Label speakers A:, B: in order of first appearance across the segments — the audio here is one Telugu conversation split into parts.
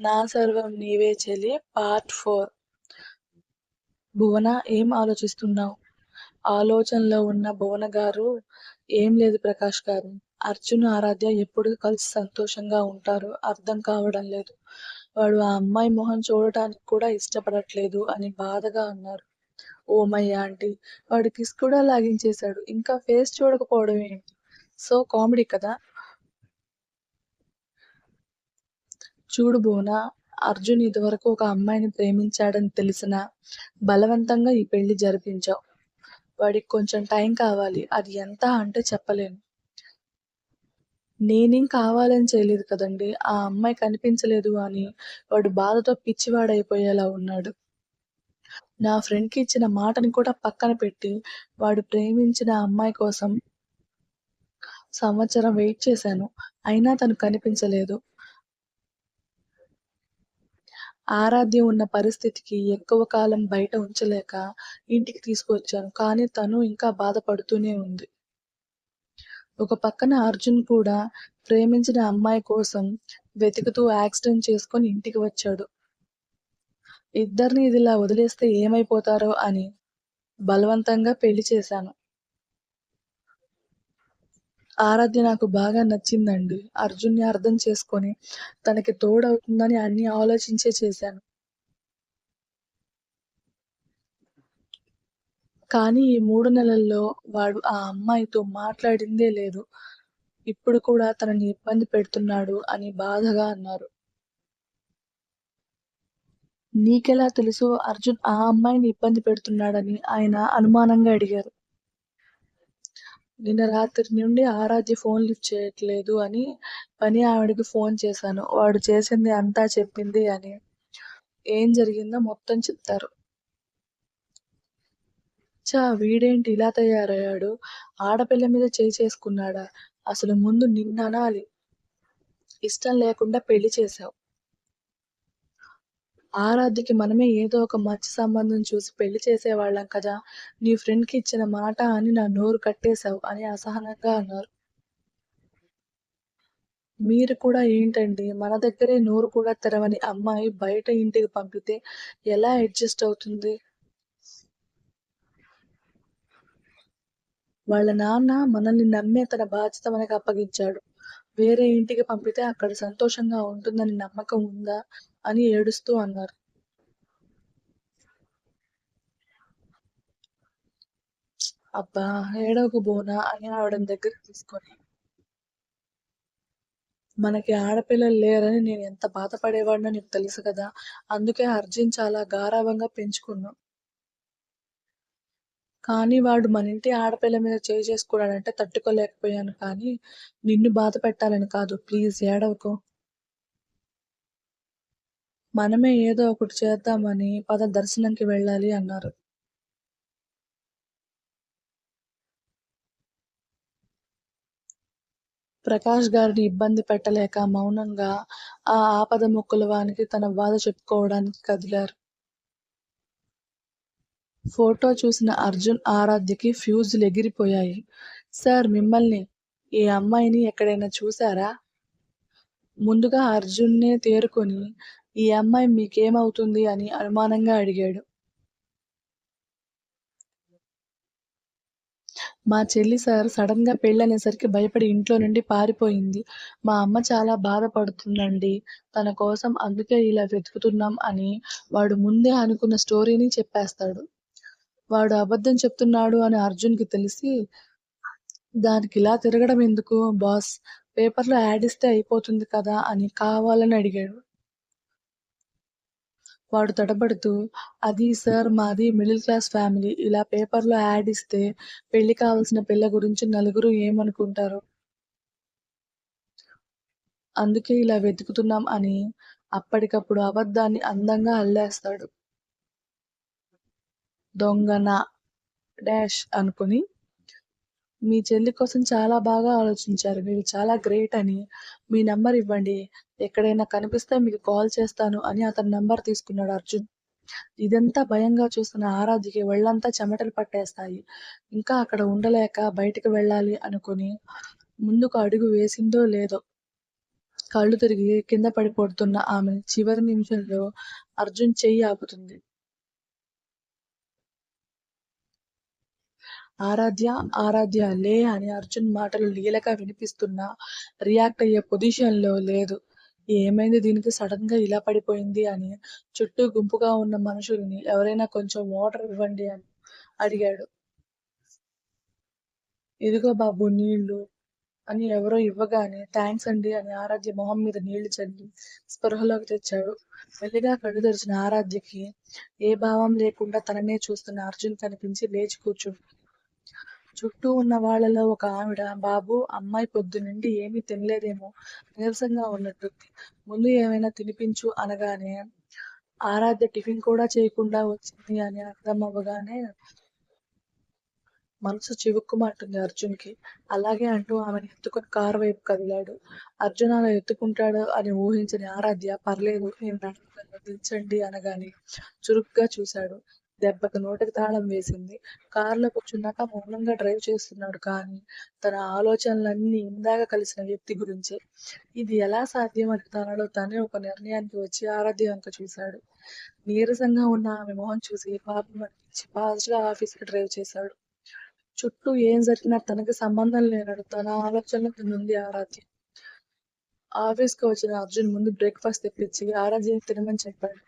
A: నా సర్వం నీవే చెలి పార్ట్ ఫోర్. భువన ఏం ఆలోచిస్తున్నావు? ఆలోచనలో ఉన్న భువన గారు ఏం లేదు ప్రకాష్ గారు. అర్జున్ ఆరాధ్య ఎప్పుడు కలిసి సంతోషంగా ఉంటారు అర్థం కావడం లేదు. వాడు ఆ అమ్మాయి మొహం చూడటానికి కూడా ఇష్టపడట్లేదు అని బాధగా అన్నారు. ఓమయ్య ఆంటీ వాడు కిస్ కూడా లాగించేశాడు. ఇంకా ఫేస్ చూడకపోవడం ఏంటి? సో కామెడీ కదా? చూడు బోనా అర్జున్ ఇదివరకు ఒక అమ్మాయిని ప్రేమించాడని తెలిసిన బలవంతంగా ఈ పెళ్ళి జరిపించావు. వాడికి కొంచెం టైం కావాలి అది ఎంత అంటే చెప్పలేను. నేనేం కావాలని చేయలేదు కదండి ఆ అమ్మాయి కనిపించలేదు అని వాడు బాధతో పిచ్చివాడైపోయేలా ఉన్నాడు. నా ఫ్రెండ్కి ఇచ్చిన మాటని కూడా పక్కన పెట్టి వాడు ప్రేమించిన అమ్మాయి కోసం సంవత్సరం వెయిట్ చేశాను అయినా తను కనిపించలేదు. ఆరాధ్య ఉన్న పరిస్థితికి ఎక్కువ కాలం బయట ఉంచలేక ఇంటికి తీసుకొచ్చాను కానీ తను ఇంకా బాధపడుతూనే ఉంది. ఒక పక్కన అర్జున్ కూడా ప్రేమించిన అమ్మాయి కోసం వెతుకుతూ యాక్సిడెంట్ చేసుకొని ఇంటికి వచ్చాడు. ఇద్దరిని ఇదిలా వదిలేస్తే ఏమైపోతారో అని బలవంతంగా పెళ్ళి చేశాను. ఆరాధ్య నాకు బాగా నచ్చిందండి. అర్జున్ని అర్థం చేసుకొని తనకి తోడవుతుందని అన్ని ఆలోచించే చేశాను. కానీ ఈ మూడు నెలల్లో వాడు ఆ అమ్మాయితో మాట్లాడిందే లేదు. ఇప్పుడు కూడా తనని ఇబ్బంది పెడుతున్నాడు అని బాధగా అన్నారు. నీకెలా తెలుసు అర్జున్ ఆ అమ్మాయిని ఇబ్బంది పెడుతున్నాడని ఆయన అనుమానంగా అడిగారు. నిన్న రాత్రి నుండి ఆరాధ్య ఫోన్ లిఫ్ట్ చేయట్లేదు అని పని ఆవిడకి ఫోన్ చేశాను. వాడు చేసింది అంతా చెప్పింది అని. ఏం జరిగిందో మొత్తం చెప్తారు. చా వీడేంటి ఇలా తయారయ్యాడు? ఆడపిల్ల మీద చేయి చేసుకున్నాడా? అసలు ముందు నిన్న అనాలి. ఇష్టం లేకుండా పెళ్ళి చేశావు. ఆరాధ్యకి మనమే ఏదో ఒక మంచి సంబంధం చూసి పెళ్ళి చేసేవాళ్ళం కదా. నీ ఫ్రెండ్కి ఇచ్చిన మాట అని నా నోరు కట్టేశావు అని అసహనంగా అన్నారు. మీరు కూడా ఏంటండి? మన దగ్గరే నోరు కూడా తెరవని అమ్మాయి బయట ఇంటికి పంపితే ఎలా అడ్జస్ట్ అవుతుంది? వాళ్ళ నాన్న మనల్ని నమ్మే తన బాధ్యత మనకు అప్పగించాడు. వేరే ఇంటికి పంపితే అక్కడ సంతోషంగా ఉంటుందని నమ్మకం ఉందా అని ఏడుస్తూ అన్నారు. అబ్బా ఏడవకు బోనా అని ఆవిడ దగ్గర తీసుకొని మనకి ఆడపిల్లలు లేరని నేను ఎంత బాధపడేవాడినో నీకు తెలుసు కదా అందుకే అర్జున్ చాలా గారాభంగా పెంచుకున్నాం. కానీ వాడు మన ఇంటి ఆడపిల్ల మీద చేయి చేసుకున్నాడంటే తట్టుకోలేకపోయాను కానీ నిన్ను బాధ పెట్టాలని కాదు. ప్లీజ్ ఏడవకు. మనమే ఏదో ఒకటి చేద్దామని పద దర్శనంకి వెళ్ళాలి అన్నారు. ప్రకాష్ గారిని ఇబ్బంది పెట్టలేక మౌనంగా ఆ ఆపద మొక్కుల వానికి తన బాధ చెప్పుకోవడానికి కదిలారు. ఫోటో చూసిన అర్జున్ ఆరాధ్యకి ఫ్యూజులు ఎగిరిపోయాయి సార్ మిమ్మల్ని ఈ అమ్మాయిని ఎక్కడైనా చూసారా ముందుగా అర్జున్నే తేరుకొని ఈ అమ్మాయి మీకేమవుతుంది? అని అనుమానంగా అడిగాడు. మా చెల్లి సార్ సడన్గా పెళ్ళనేసరికి భయపడి ఇంట్లో నుండి పారిపోయింది. మా అమ్మ చాలా బాధపడుతుందండి. తన కోసం అందుకే ఇలా వెతుకుతున్నాం అని వాడు ముందే అనుకున్న స్టోరీని చెప్పేస్తాడు. వాడు అబద్ధం చెప్తున్నాడు అని అర్జున్కి తెలిసి దానికి ఇలా తిరగడం ఎందుకు? బాస్ పేపర్లో యాడ్ ఇస్తే అయిపోతుంది కదా అని కావాలని అడిగాడు. వాడు తడబడుతూ అది సార్ మాది మిడిల్ క్లాస్ ఫ్యామిలీ. ఇలా పేపర్లో యాడ్ ఇస్తే పెళ్ళి కావాల్సిన పిల్ల గురించి నలుగురు ఏమనుకుంటారు? అందుకే ఇలా వెతుకుతున్నాం అని అప్పటికప్పుడు అబద్ధాన్ని అందంగా అల్లేస్తాడు. దొంగన డాష్ అనుకుని మీ చెల్లి కోసం చాలా బాగా ఆలోచించారు. మీరు చాలా గ్రేట్ అని మీ నంబర్ ఇవ్వండి. ఎక్కడైనా కనిపిస్తే మీకు కాల్ చేస్తాను అని అతని నంబర్ తీసుకున్నాడు అర్జున్. ఇదంతా భయంగా చూస్తున్న ఆరాధ్యకి ఒళ్ళంతా చెమటలు పట్టేస్తాయి. ఇంకా అక్కడ ఉండలేక బయటికి వెళ్ళాలి అనుకుని ముందుకు అడుగు వేసిందో లేదో కళ్ళు తిరిగి కింద పడిపోతున్న ఆమె చివరి నిమిషంలో అర్జున్ చెయ్యి ఆపుతుంది. ఆరాధ్య ఆరాధ్య లే అని అర్జున్ మాటలు లీలగా వినిపిస్తున్నా రియాక్ట్ అయ్యే పొజిషన్లో లేదు. ఏమైంది దీనికి? సడన్గా ఇలా పడిపోయింది అని చుట్టూ గుంపుగా ఉన్న మనుషుల్ని ఎవరైనా కొంచెం వాటర్ ఇవ్వండి అని అడిగాడు. ఇదిగో బాబు నీళ్ళు అని ఎవరో ఇవ్వగానే థ్యాంక్స్ అండి అని ఆరాధ్య మొహం మీద నీళ్ళు చల్లి స్పృహలోకి తెచ్చాడు. మెల్లిగా కళ్ళు తెరిచిన ఆరాధ్యకి ఏ భావం లేకుండా తననే చూస్తున్న అర్జున్ కనిపించి లేచి కూర్చుంది చుట్టూ ఉన్న వాళ్ళలో ఒక ఆవిడ బాబు అమ్మాయి పొద్దు నుండి ఏమీ తినలేదేమో నీరసంగా ఉన్నట్టుంది. ముందు ఏమైనా తినిపించు అనగానే ఆరాధ్య టిఫిన్ కూడా చేయకుండా వచ్చింది అని అర్థం అవ్వగానే మనసు చివుక్కుమంటుంది అర్జున్కి. అలాగే అంటూ ఆమెను ఎత్తుకుని కారు వైపు కదిలాడు. అర్జున్ అలా ఎత్తుకుంటాడు అని ఊహించని ఆరాధ్య పర్లేదు నేను నడుపుతాను దించండి అనగానే చురుగ్గా చూశాడు. దెబ్బకి నోటికి తాళం వేసింది. కారులో కూర్చున్నాక మౌనంగా డ్రైవ్ చేస్తున్నాడు కానీ తన ఆలోచనలన్నీ ఇందాక కలిసిన వ్యక్తి గురించే. ఇది ఎలా సాధ్యం అని తనలో తనే ఒక నిర్ణయానికి వచ్చి ఆరాధ్య వంక చూశాడు. నీరసంగా ఉన్న ఆమె మొహం చూసి పాపం అనిపించి ఫాస్ట్గా ఆఫీస్కి డ్రైవ్ చేశాడు. చుట్టూ ఏం జరిగినా తనకి సంబంధం లేనడు తన ఆలోచనలకు ఉంది ఆరాధ్య. ఆఫీస్కి వచ్చిన అర్జున్ ముందు బ్రేక్ఫాస్ట్ తెప్పించి ఆరాధ్య తినమని చెప్పాడు.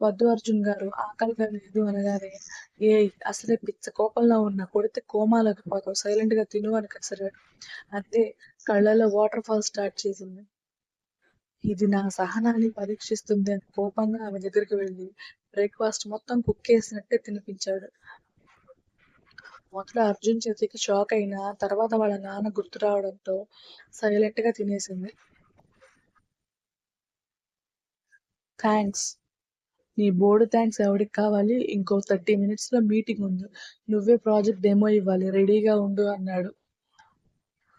A: వద్దు అర్జున్ గారు ఆకలిగా లేదు అనగానే ఏ అసలే పిచ్చ కోపంలో ఉన్న కొడితే కోమాలోకి పోతావు సైలెంట్గా తిను అని కసరాడు. అంతే కళ్ళలో వాటర్ ఫాల్ స్టార్ట్ చేసింది. ఇది నా సహనాన్ని పరీక్షిస్తుంది అని కోపంగా ఆమె దగ్గరికి వెళ్ళి బ్రేక్ఫాస్ట్ మొత్తం కుక్ చేసినట్టే తినిపించాడు. మొదట అర్జున్ చేతికి షాక్ అయినా తర్వాత వాళ్ళ నాన్న గుర్తు రావడంతో సైలెంట్గా తినేసింది. థ్యాంక్స్ నీ బోర్డు థ్యాంక్స్ ఎవరికి కావాలి? ఇంకో థర్టీ మినిట్స్లో మీటింగ్ ఉంది. నువ్వే ప్రాజెక్ట్ డెమో ఇవ్వాలి. రెడీగా ఉండు అన్నాడు.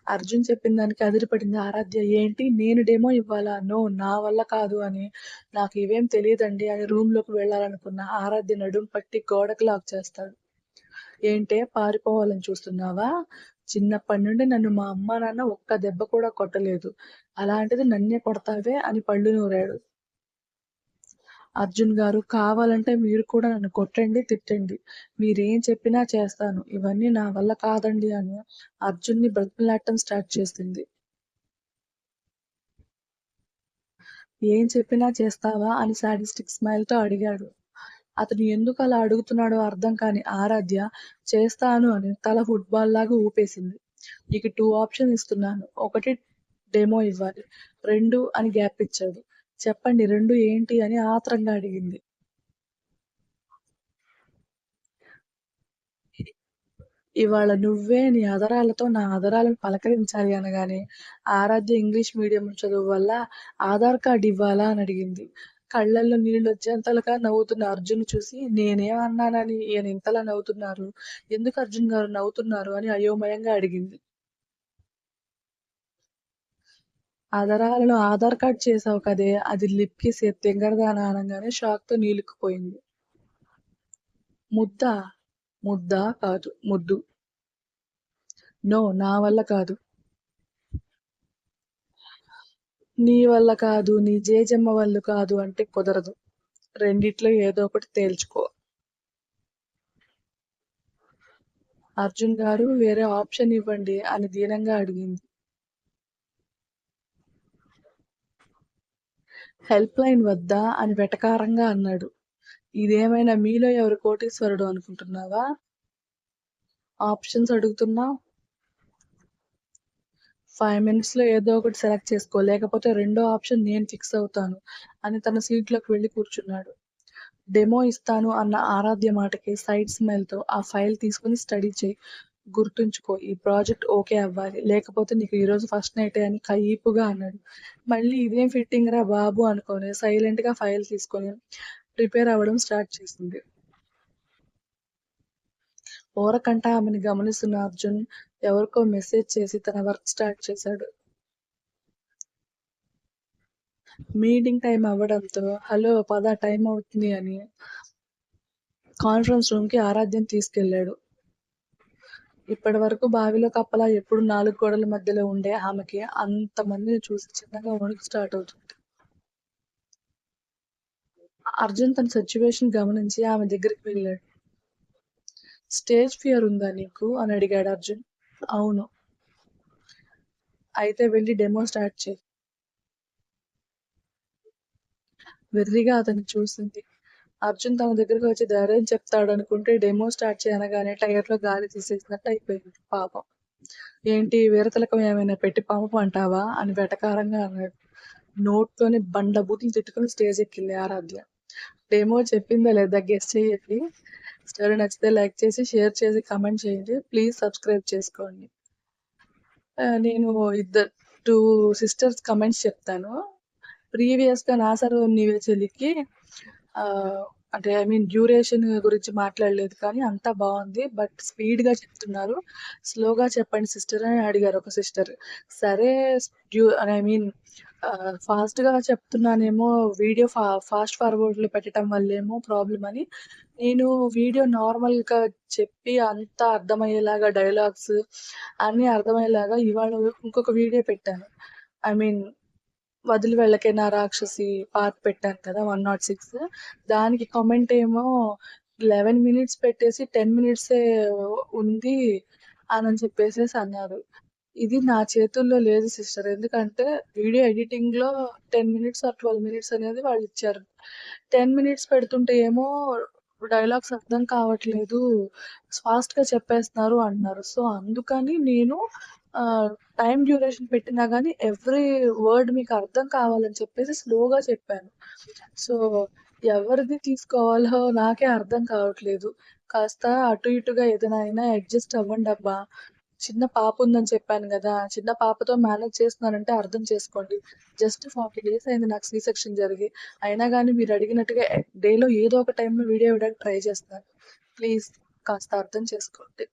A: అర్జున్ చెప్పిన దానికి అదిరిపడింది. ఆరాధ్య ఏంటి? నేను డెమో ఇవ్వాలా? నో నా వల్ల కాదు అని నాకు ఇవేం తెలియదండి అని రూమ్లోకి వెళ్ళాలనుకున్న ఆరాధ్య నడుం పట్టి గోడకు లాక్ చేస్తాడు. ఏంటే? పారిపోవాలని చూస్తున్నావా? చిన్నప్పటి నుండి నన్ను మా అమ్మ నాన్న ఒక్క దెబ్బ కూడా కొట్టలేదు. అలాంటిది నన్నే కొడతావే అని పళ్ళు నూరాడు. అర్జున్ గారు కావాలంటే మీరు కూడా నన్ను కొట్టండి తిట్టండి. మీరేం చెప్పినా చేస్తాను. ఇవన్నీ నా వల్ల కాదండి అని అర్జున్ని బ్రతిమలాడటం స్టార్ట్ చేసింది. ఏం చెప్పినా చేస్తావా అని సాడిస్టిక్ స్మైల్తో అడిగాడు. అతను ఎందుకు అలా అడుగుతున్నాడో అర్థం కాని ఆరాధ్య చేస్తాను అని తల ఫుట్బాల్ లాగా ఊపేసింది. నీకు టూ ఆప్షన్ ఇస్తున్నాను. ఒకటి డెమో ఇవ్వాలి. రెండు అని గ్యాప్ ఇచ్చాడు. చెప్పండి రెండు ఏంటి అని ఆత్రంగా అడిగింది. ఇవాళ నువ్వే నీ ఆధారాలతో నా ఆధారాలను పలకరించాలి అనగానే ఆరాధ్య ఇంగ్లీష్ మీడియం చదువు వల్ల ఆధార్ కార్డు ఇవ్వాలా అని అడిగింది. కళ్ళల్లో నీళ్ళు వచ్చేంతలుగా నవ్వుతున్న అర్జున్ చూసి నేనేమన్నానని? ఈయన ఇంతలా నవ్వుతున్నారు. ఎందుకు అర్జున్ గారు నవ్వుతున్నారు? అని అయోమయంగా అడిగింది. అదరాలను ఆధార్ కార్డ్ చేసావు కదే అది లిప్కి కిస్ అనగానే షాక్తో నీలుకుపోయింది. నీలుక్కుపోయింది ముద్ద? ముద్ద కాదు ముద్దు. నో నా వల్ల కాదు. నీ వల్ల కాదు నీ జేజమ్మ వల్ల కాదు అంటే కుదరదు. రెండిట్లో ఏదో ఒకటి తేల్చుకో. అర్జున్ గారు వేరే ఆప్షన్ ఇవ్వండి అని దీనంగా అడిగింది. హెల్ప్ లైన్ వద్దా అని వెటకారంగా అన్నాడు. ఇదేమైనా మీలో ఎవరు కోటీశ్వరుడు అనుకుంటున్నావా? ఆప్షన్స్ అడుగుతున్నా? ఫైవ్ మినిట్స్లో ఏదో ఒకటి సెలెక్ట్ చేసుకో లేకపోతే రెండో ఆప్షన్ నేను ఫిక్స్ అవుతాను అని తన సీట్లోకి వెళ్ళి కూర్చున్నాడు. డెమో ఇస్తాను అన్న ఆరాధ్య మాటకి సైడ్ స్మైల్తో ఆ ఫైల్ తీసుకుని స్టడీ చేయి. గుర్తుంచుకో ఈ ప్రాజెక్ట్ ఓకే అవ్వాలి. లేకపోతే నీకు ఈరోజు ఫస్ట్ నైట్ అని కయ్యిపుగా అన్నాడు. మళ్ళీ ఇదేం ఫిట్టింగ్ రా బాబు అనుకొని సైలెంట్గా ఫైల్ తీసుకొని ప్రిపేర్ అవ్వడం స్టార్ట్ చేసింది. ఓరకంట ఆమెను గమనిస్తున్న అర్జున్ ఎవరికో మెసేజ్ చేసి తన వర్క్ స్టార్ట్ చేశాడు. మీటింగ్ టైం అవ్వడంతో హలో పద టైం అవుతుంది అని కాన్ఫరెన్స్ రూమ్కి ఆరాధ్యం తీసుకెళ్ళాడు ఇప్పటి వరకు బావిలో కప్పలా ఎప్పుడు నాలుగు గోడల మధ్యలో ఉండే ఆమెకి అంతమందిని చూసి చిన్నగా వణుకు స్టార్ట్ అవుతుంది. అర్జున్ తన సిచ్యువేషన్ గమనించి ఆమె దగ్గరికి వెళ్ళాడు. స్టేజ్ ఫియర్ ఉందా నీకు? అని అడిగాడు అర్జున్. అవును. అయితే వెళ్ళి డెమో స్టార్ట్ చేయి. వెర్రిగా అతన్ని చూసింది. అర్జున్ తన దగ్గరికి వచ్చి ధైర్యం చెప్తాడు అనుకుంటే డెమో స్టార్ట్ చేయనగానే టైర్లో గాలి తీసేసినట్టు అయిపోయింది పాపం. ఏంటి వీరతలకం ఏమైనా పెట్టి పంపమంటావా అని వెటకారంగా అన్నాడు. నోట్లోని బండ బూతులు తిట్టుకుని స్టేజ్ ఎక్కింది ఆరాధ్య. డెమో చెప్పిందా లేదా గెస్ట్ చేయండి స్టోరీ నచ్చితే లైక్ చేసి షేర్ చేసి కమెంట్ చేయండి. ప్లీజ్ సబ్స్క్రైబ్ చేసుకోండి. నేను ఇద్దరు టూ సిస్టర్స్ కమెంట్స్ చెప్తాను. ప్రీవియస్గా నా సర్వ నీవే చెల్లికి అంటే ఐ మీన్ డ్యూరేషన్ గురించి మాట్లాడలేదు కానీ అంతా బాగుంది. బట్ స్పీడ్గా చెప్తున్నారు. స్లోగా చెప్పండి సిస్టర్ అని అడిగారు ఒక సిస్టర్ సరే డ్యూ ఐ మీన్ ఫాస్ట్గా చెప్తున్నానేమో వీడియో ఫా ఫాస్ట్ ఫార్వర్డ్లో పెట్టడం వల్లేమో ప్రాబ్లం అని. నేను వీడియో నార్మల్గా చెప్పి అంతా అర్థమయ్యేలాగా డైలాగ్స్ అన్నీ అర్థమయ్యేలాగా ఇవాళ ఇంకొక వీడియో పెట్టాను. ఐ మీన్ వదిలి వెళ్ళకైనా రాక్షసి పార్ట్ పెట్టాను కదా వన్ నాట్ సిక్స్ దానికి కామెంట్ ఏమో లెవెన్ మినిట్స్ పెట్టేసి టెన్ మినిట్సే ఉంది అని చెప్పేసేసి అన్నారు. ఇది నా చేతుల్లో లేదు సిస్టర్ ఎందుకంటే video ఎడిటింగ్లో ten minutes or twelve minutes అనేది వాళ్ళు ఇచ్చారు. టెన్ మినిట్స్ పెడుతుంటే ఏమో డైలాగ్స్ అర్థం కావట్లేదు. ఫాస్ట్గా చెప్పేస్తున్నారు అంటున్నారు సో అందుకని నేను టైం డ్యూరేషన్ పెట్టినా కానీ ఎవ్రీ వర్డ్ మీకు అర్థం కావాలని చెప్పేసి స్లోగా చెప్పాను. సో ఎవరిది తీసుకోవాలో నాకే అర్థం కావట్లేదు. కాస్త అటు ఇటుగా ఏదైనా అయినా అడ్జస్ట్ అవ్వండి అబ్బా. చిన్న పాప ఉందని చెప్పాను కదా చిన్న పాపతో మేనేజ్ చేస్తున్నానంటే అర్థం చేసుకోండి. జస్ట్ ఫార్టీ డేస్ అయింది నాకు సీ సెక్షన్ జరిగి. అయినా కానీ మీరు అడిగినట్టుగా డేలో ఏదో ఒక టైంలో వీడియో ఇవ్వడానికి ట్రై చేస్తాను. ప్లీజ్ కాస్త అర్థం చేసుకోండి.